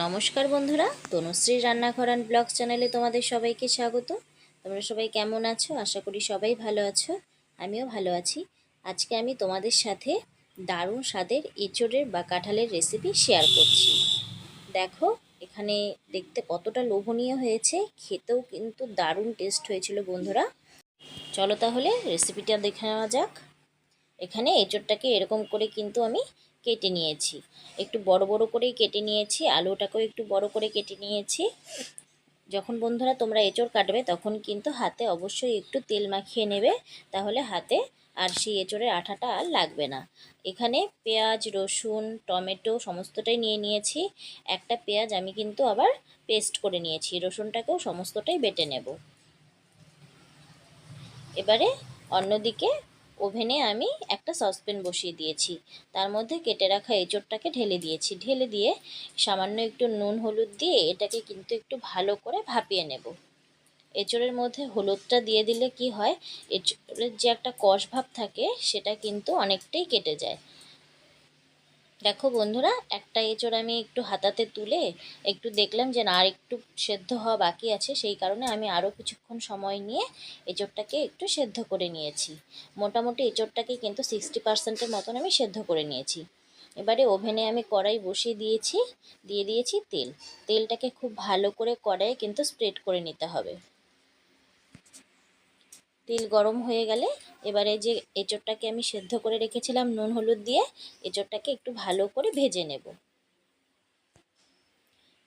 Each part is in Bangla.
নমস্কার বন্ধুরা, তনুশ্রী রান্নাঘর অ্যান্ড ব্লগ চ্যানেলে তোমাদের সবাইকে স্বাগত। তোমরা সবাই কেমন আছো? আশা করি সবাই ভালো আছো। আমিও ভালো আছি। আজকে আমি তোমাদের সাথে দারুণ স্বাদের এঁচড়ের বা কাঁঠালের রেসিপি শেয়ার করছি। দেখো, এখানে দেখতে কতটা লোভনীয় হয়েছে, খেতেও কিন্তু দারুণ টেস্ট হয়েছিল বন্ধুরা। চলো তাহলে রেসিপিটা দেখে নেওয়া যাক। এখানে এঁচড়টাকে এরকম করে কিন্তু আমি কেটে নিয়েছি। একটু বড় বড় করেই কেটে নিয়েছি, আলুটাকেও একটু বড় করে কেটে নিয়েছি। যখন বন্ধুরা তোমরা এঁচড় কাটবে তখন কিন্তু হাতে অবশ্যই একটু তেল মাখিয়ে নেবে, তাহলে হাতে আর সেই এঁচড়ের আঠাটা আর লাগবে না। এখানে পেঁয়াজ, রসুন, টমেটো সমস্তটাই নিয়ে নিয়েছি। একটা পেঁয়াজ আমি কিন্তু আবার পেস্ট করে নিয়েছি, রসুনটাকেও সমস্তটাই বেটে নেব। এবারে অন্যদিকে ওভেনে আমি একটা সসপ্যান বসিয়ে দিয়েছি। তার মধ্যে কেটে রাখা এঁচোড়টাকে ঢেলে দিয়েছি। ঢেলে দিয়ে সামান্য একটু নুন, হলুদ দিয়ে এটাকে কিন্তু একটু ভালো করে ভাপিয়ে নেব। এঁচড়ের মধ্যে হলুদটা দিয়ে দিলে কি হয়? এঁচড়ের যে একটা কষ ভাব থাকে, সেটা কিন্তু অনেকটাই কেটে যায়। দেখো বন্ধুরা, একটা এঁচড় আমি একটু হাতাতে তুলে একটু দেখলাম যে না আর একটু সেদ্ধ হওয়া বাকি আছে, সেই কারণে আমি আরও কিছুক্ষণ সময় নিয়ে এঁচড়টাকে একটু সেদ্ধ করে নিয়েছি। মোটামুটি এঁচড়টাকে কিন্তু সিক্সটি পার্সেন্টের মতন আমি সেদ্ধ করে নিয়েছি। এবারে ওভেনে আমি কড়াই বসিয়ে দিয়েছি, দিয়ে দিয়েছি তেল। তেলটাকে খুব ভালো করে কড়াইয়ে কিন্তু স্প্রেড করে নিতে হবে। তেল গরম হয়ে গেলে এবারে যে এঁচড়টাকে আমি সেদ্ধ করে রেখেছিলাম নুন হলুদ দিয়ে, এঁচড়টাকে একটু ভালো করে ভেজে নেব।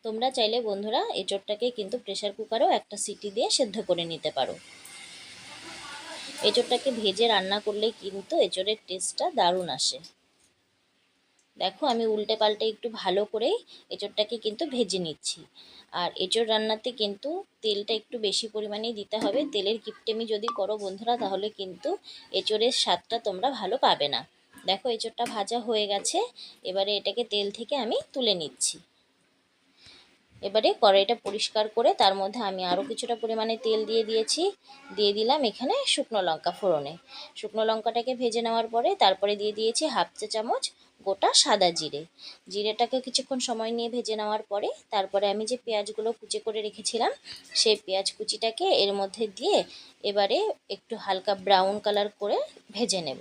তোমরা চাইলে বন্ধুরা এঁচড়টাকে কিন্তু প্রেশার কুকারেও একটা সিটি দিয়ে সেদ্ধ করে নিতে পারো। এঁচড়টাকে ভেজে রান্না করলে কিন্তু এঁচড়ের টেস্টটা দারুণ আসে। দেখো আমি উল্টে পাল্টে একটু ভালো করেই এঁচড়টাকে কিন্তু ভেজে নিচ্ছি। আর এঁচড় রান্নাতে কিন্তু তেলটা একটু বেশি পরিমাণেই দিতে হবে। তেলের কিপটেমি যদি করো বন্ধুরা, তাহলে কিন্তু এঁচড়ের স্বাদটা তোমরা ভালো পাবে না। দেখো এঁচড়টা ভাজা হয়ে গেছে। এবারে এটাকে তেল থেকে আমি তুলে নিচ্ছি। এবারে কড়াইটা পরিষ্কার করে তার মধ্যে আমি আরও কিছুটা পরিমাণে তেল দিয়ে দিয়েছি। দিয়ে দিলাম এখানে শুকনো লঙ্কা ফোড়নে। শুকনো লঙ্কাটাকে ভেজে নেওয়ার পরে তারপরে দিয়ে দিয়েছি হাফ চা চামচ গোটা সাদা জিরে। জিরেটাকে কিছুক্ষণ সময় নিয়ে ভেজে নেওয়ার পরে তারপরে আমি যে পেঁয়াজগুলো কুচি করে রেখেছিলাম, সেই পেঁয়াজ কুচিটাকে এর মধ্যে দিয়ে এবারে একটু হালকা ব্রাউন কালার করে ভেজে নেব।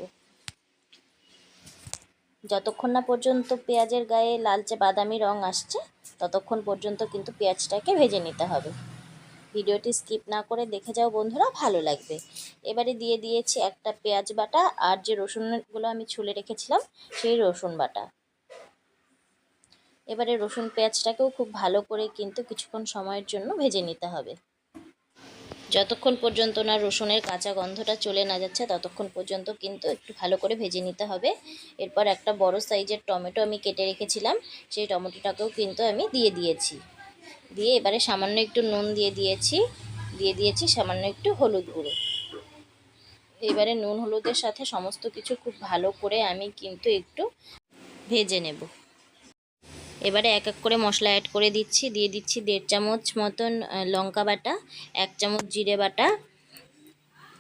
যতক্ষণ না পর্যন্ত পেঁয়াজের গায়ে লালচে বাদামি রং আসছে, ততক্ষণ পর্যন্ত কিন্তু পেঁয়াজটাকে ভেজে নিতে হবে। ভিডিওটি স্কিপ না করে দেখে যাও বন্ধুরা, ভালো লাগবে। এবারে দিয়ে দিয়েছি একটা পেঁয়াজ বাটা আর যে রসুনগুলো আমি ছুলে রেখেছিলাম, সেই রসুন বাটা। এবারে রসুন পেঁয়াজটাকেও খুব ভালো করে কিন্তু কিছুক্ষণ সময়ের জন্য ভেজে নিতে হবে। যতক্ষণ পর্যন্ত না রসুনের কাঁচা গন্ধটা চলে না যাচ্ছে, ততক্ষণ পর্যন্ত কিন্তু একটু ভালো করে ভেজে নিতে হবে। এরপর একটা বড় সাইজের টমেটো আমি কেটে রেখেছিলাম, সেই টমেটোটাকেও কিন্তু আমি দিয়ে দিয়েছি। দিয়ে এবারে সামান্য একটু নুন দিয়ে দিয়েছি দিয়ে দিয়েছি সামান্য একটু হলুদ গুঁড়ো। এবারে নুন হলুদের সাথে সমস্ত কিছু খুব ভালো করে আমি কিন্তু একটু ভেজে নেব। এবারে এক এক করে মশলা অ্যাড করে দিচ্ছি, দিয়ে দিচ্ছি দেড় চামচ মতন লঙ্কা বাটা, এক চামচ জিরে বাটা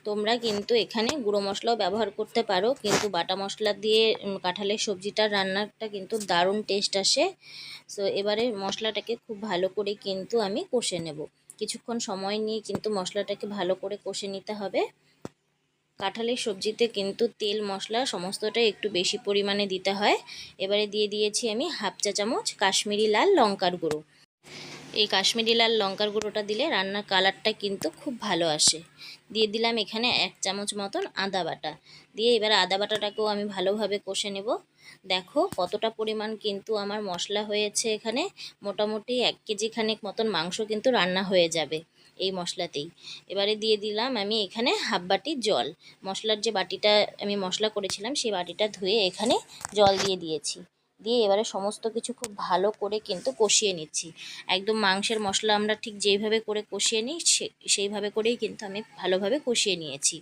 তোমরা কিন্তু এখানে গুঁড়ো মশলাও ব্যবহার করতে পারো, কিন্তু বাটা মশলা দিয়ে কাঁঠালের সবজিটার রান্নাটা কিন্তু দারুণ টেস্ট আসে। সো এবারে মশলাটাকে খুব ভালো করে কিন্তু আমি কষে নেব। কিছুক্ষণ সময় নিয়ে কিন্তু মশলাটাকে ভালো করে কষে নিতে হবে। কাঁঠালের সবজিতে কিন্তু তেল, মশলা সমস্তটাই একটু বেশি পরিমাণে দিতে হয়। এবারে দিয়ে দিয়েছি আমি হাফ চা চামচ কাশ্মীরি লাল লঙ্কার গুঁড়ো। এই কাশ্মীরি লাল লঙ্কার গুঁড়োটা দিলে রান্নার কালারটা কিন্তু খুব ভালো আসে। দিয়ে দিলাম এখানে এক চামচ মতন আদা বাটা। দিয়ে এবার আদা বাটাটাকেও আমি ভালোভাবে কষে নেব। দেখো কতটা পরিমাণ কিন্তু আমার মশলা হয়েছে এখানে। মোটামুটি এক কেজি খানেক মতন মাংস কিন্তু রান্না হয়ে যাবে এই মশলাতেই। এবারে দিয়ে দিলাম আমি এখানে হাফ বাটি জল। মশলার যে বাটিটা আমি মশলা করেছিলাম সেই বাটিটা ধুয়ে এখানে জল দিয়ে দিয়েছি। দিয়ে এবারে সমস্ত কিছু খুব ভালো করে কিন্তু কষিয়ে নিচ্ছি। একদম মাংসের মশলা আমরা ঠিক যেইভাবে করে কষিয়ে নিই সেইভাবে করেই কিন্তু আমি ভালোভাবে কষিয়ে নিয়েছি।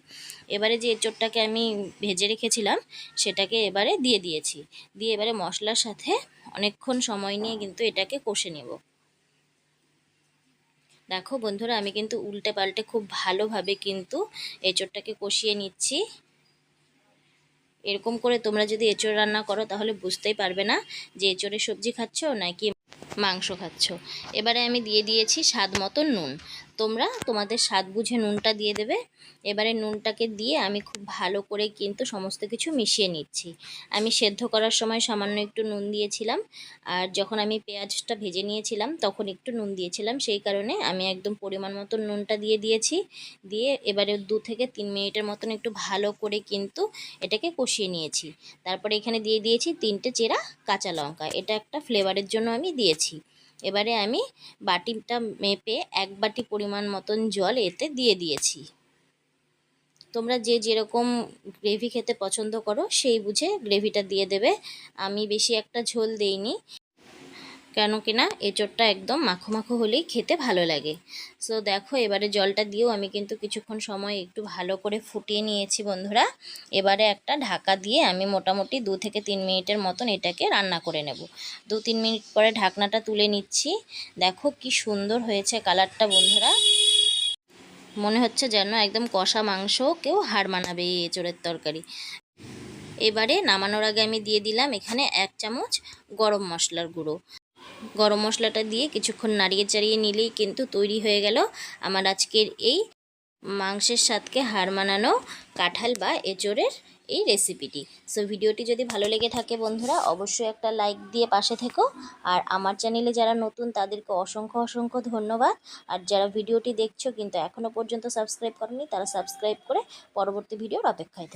এবারে যে এঁচোড়টাকে আমি ভেজে রেখেছিলাম, সেটাকে এবারে দিয়ে দিয়েছি। দিয়ে এবারে মশলার সাথে অনেকক্ষণ সময় নিয়ে কিন্তু এটাকে কষে নেব। দেখো বন্ধুরা, আমি কিন্তু উল্টে পাল্টে খুব ভালোভাবে কিন্তু এঁচোড়টাকে কষিয়ে নিচ্ছি। এরকম করে তোমরা যদি এঁচোড় রান্না করো, তাহলে বুঝতেই পারবে না যে এঁচোড়ের সবজি খাচ্ছ নাকি মাংস খাচ্ছ। এবারে আমি দিয়ে দিয়েছি স্বাদ মতো নুন। তোমরা তোমাদের স্বাদ বুঝে নুনটা দিয়ে দেবে। এবারে নুনটাকে দিয়ে আমি খুব ভালো করে কিন্তু সমস্ত কিছু মিশিয়ে নিচ্ছি। আমি সেদ্ধ করার সময় সামান্য একটু নুন দিয়েছিলাম। আর যখন আমি পেঁয়াজটা ভেজে নিয়েছিলাম, তখন একটু নুন দিয়েছিলাম। সেই কারণে আমি একদম পরিমাণ মতো নুনটা দিয়ে দিয়েছি। দিয়ে এবারে দু থেকে তিন মিনিটের মতন একটু ভালো করে কিন্তু এটাকে কষিয়ে নিয়েছি। তারপরে এখানে দিয়ে দিয়েছি তিনটে চেরা কাঁচা লঙ্কা। এটা একটা ফ্লেভারের জন্য আমি দিয়েছি। এবারে আমি বাটিটা মেপে এক বাটি পরিমাণ মতন জল এতে দিয়ে দিয়েছি। তোমরা যে যেরকম গ্রেভি খেতে পছন্দ করো, সেই বুঝে গ্রেভিটা দিয়ে দেবে। আমি বেশি একটা ঝোল দেইনি। কেন কিনা এঁচোড়টা একদম মাখো মাখো হলেই খেতে ভালো লাগে। সো দেখো, এবারে জলটা দিয়েও আমি কিন্তু কিছুক্ষণ সময় একটু ভালো করে ফুটিয়ে নিয়েছি বন্ধুরা। এবারে একটা ঢাকা দিয়ে আমি মোটামুটি দু থেকে তিন মিনিটের মতন এটাকে রান্না করে নেব। দু তিন মিনিট পরে ঢাকনাটা তুলে নিচ্ছি। দেখো কি সুন্দর হয়েছে কালারটা বন্ধুরা। মনে হচ্ছে যেন একদম কষা মাংস কেউ হাড় মানাবে এই এঁচোড়ের তরকারি। এবারে নামানোর আগে আমি দিয়ে দিলাম এখানে এক চামচ গরম মশলার গুঁড়ো। গরম মশলাটা দিয়ে কিছুক্ষণ নাড়িয়ে চাড়িয়ে নিলেই কিন্তু তৈরি হয়ে গেল আমার আজকের এই মাংসের স্বাদকে হার মানানো কাঁঠাল বা এঁচোড়ের এই রেসিপিটি। সো ভিডিওটি যদি ভালো লেগে থাকে বন্ধুরা, অবশ্যই একটা লাইক দিয়ে পাশে থেকো। আর আমার চ্যানেলে যারা নতুন, তাদেরকে অসংখ্য অসংখ্য ধন্যবাদ। আর যারা ভিডিওটি দেখছ কিন্তু এখনও পর্যন্ত সাবস্ক্রাইব করেনি, তারা সাবস্ক্রাইব করে পরবর্তী ভিডিওর অপেক্ষায় থেকো।